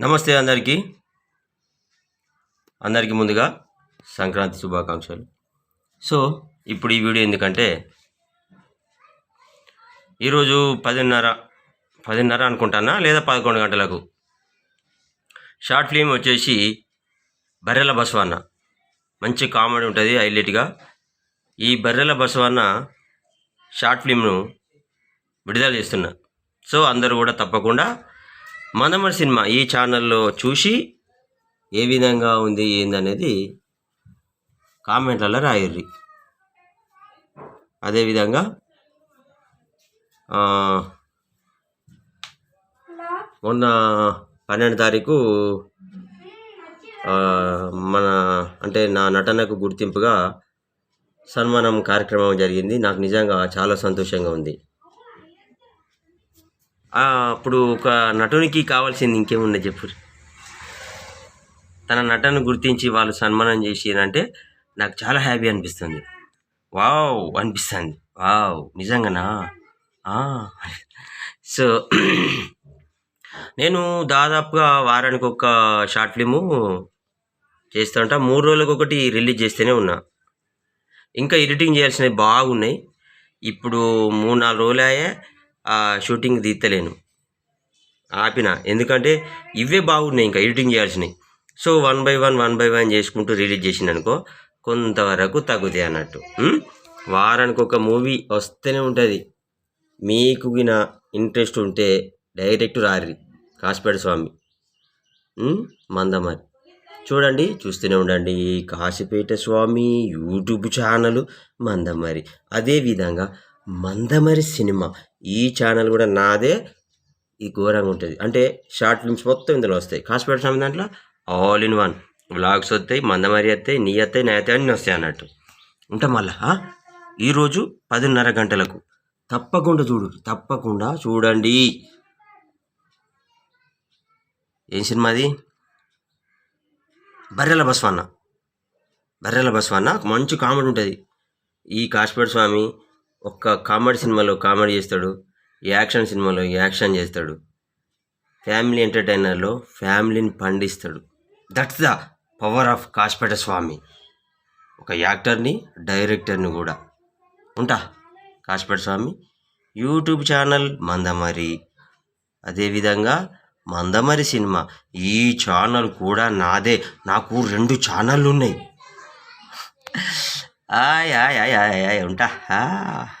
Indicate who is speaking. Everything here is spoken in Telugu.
Speaker 1: నమస్తే అందరికీ. అందరికీ ముందుగా సంక్రాంతి శుభాకాంక్షలు. సో ఇప్పుడు ఈ వీడియో ఎందుకంటే ఈరోజు పదిన్నర పదిన్నర అనుకుంటానా? లేదా పదకొండు గంటలకు. షార్ట్ ఫిలిం వచ్చేసి బర్రెల బసవన్న మంచి కామెడీ ఉంటుంది హైలైట్గా. ఈ బర్రెల బసవన్న షార్ట్ ఫిలింను విడుదల చేస్తున్నా. సో అందరూ కూడా తప్పకుండా మనమర్ సినిమా ఈ ఛానల్లో చూసి ఏ విధంగా ఉంది ఏందనేది కామెంట్లలో రాయర్రి. అదేవిధంగా మొన్న పన్నెండు తారీఖు మన అంటే నా నటనకు గుర్తింపుగా సన్మానం కార్యక్రమం జరిగింది. నాకు నిజంగా చాలా సంతోషంగా ఉంది. అప్పుడు ఒక నటునికి కావాల్సింది ఇంకేముంది చెప్పు. తన నటను గుర్తించి వాళ్ళు సన్మానం చేసిరంటే నాకు చాలా హ్యాపీ అనిపిస్తుంది. వావ్ అనిపిస్తుంది. వావ్ నిజంగానా? సో నేను దాదాపుగా వారానికి ఒక షార్ట్ ఫిలిము చేస్తుంటా మూడు రోజులకు ఒకటి రిలీజ్ చేస్తూనే ఉన్నా. ఇంకా ఎడిటింగ్ చేయాల్సినవి బాగున్నాయి. ఇప్పుడు మూడు నాలుగు రోజులయ్యే ఆ షూటింగ్ తీస్తలేను ఆపిన. ఎందుకంటే ఇవే బాగున్నాయి ఇంకా ఎడిటింగ్ చేయాల్సినవి. So one by one one by one చేసుకుంటూ రిలీజ్ చేసింది అనుకో కొంతవరకు తగ్గుతాయి అన్నట్టు. వారానికి ఒక మూవీ వస్తూనే ఉంటుంది. మీకు గిన ఇంట్రెస్ట్ ఉంటే డైరెక్ట్ రారి కాసిపేట స్వామి. మందమారి మందమరి. చూడండి చూస్తూనే ఉండండి కాశీపేట స్వామి యూట్యూబ్ ఛానల్ మందమరి. అదేవిధంగా మందమరి సినిమా ఈ ఛానల్ కూడా నాదే ఈ ఘోరంగా ఉంటుంది. అంటే షార్ట్ ఫిల్మ్స్ మొత్తం ఇందులో వస్తాయి. కాశీపేట స్వామి దాంట్లో ఆల్ ఇన్ వన్ వ్లాగ్స్ వస్తాయి మందమరి వస్తాయి నీ వస్తాయి నా వస్తాయి అన్నీ వస్తాయి అన్నట్టు. ఉంటాం మళ్ళా ఈరోజు పదిన్నర గంటలకు. తప్పకుండా చూడు తప్పకుండా చూడండి. ఏం సినిమా అది? బర్రెల బస్వన్న బర్రెల బస్వన్న మంచి కామెడీ ఉంటుంది. ఈ కాశ్మీర్ స్వామి ఒక్క కామెడీ సినిమాలో కామెడీ చేస్తాడు యాక్షన్ సినిమాలో యాక్షన్ చేస్తాడు. ఫ్యామిలీ ఎంటర్టైనర్లో ఫ్యామిలీని పండిస్తాడు. That's the power of Kashpet Swamy. ఒక యాక్టర్ని డైరెక్టర్ని కూడా. ఉంటా కాశ్పేట స్వామి. YouTube channel Mandamarri. అదేవిధంగా మందమరి సినిమా. ఈ ఛానల్ కూడా నాదే. నాకు రెండు ఛానళ్ళు ఉన్నాయి ay ay ay ay ay, ay. untah ah. Ya, ya, ya, ah.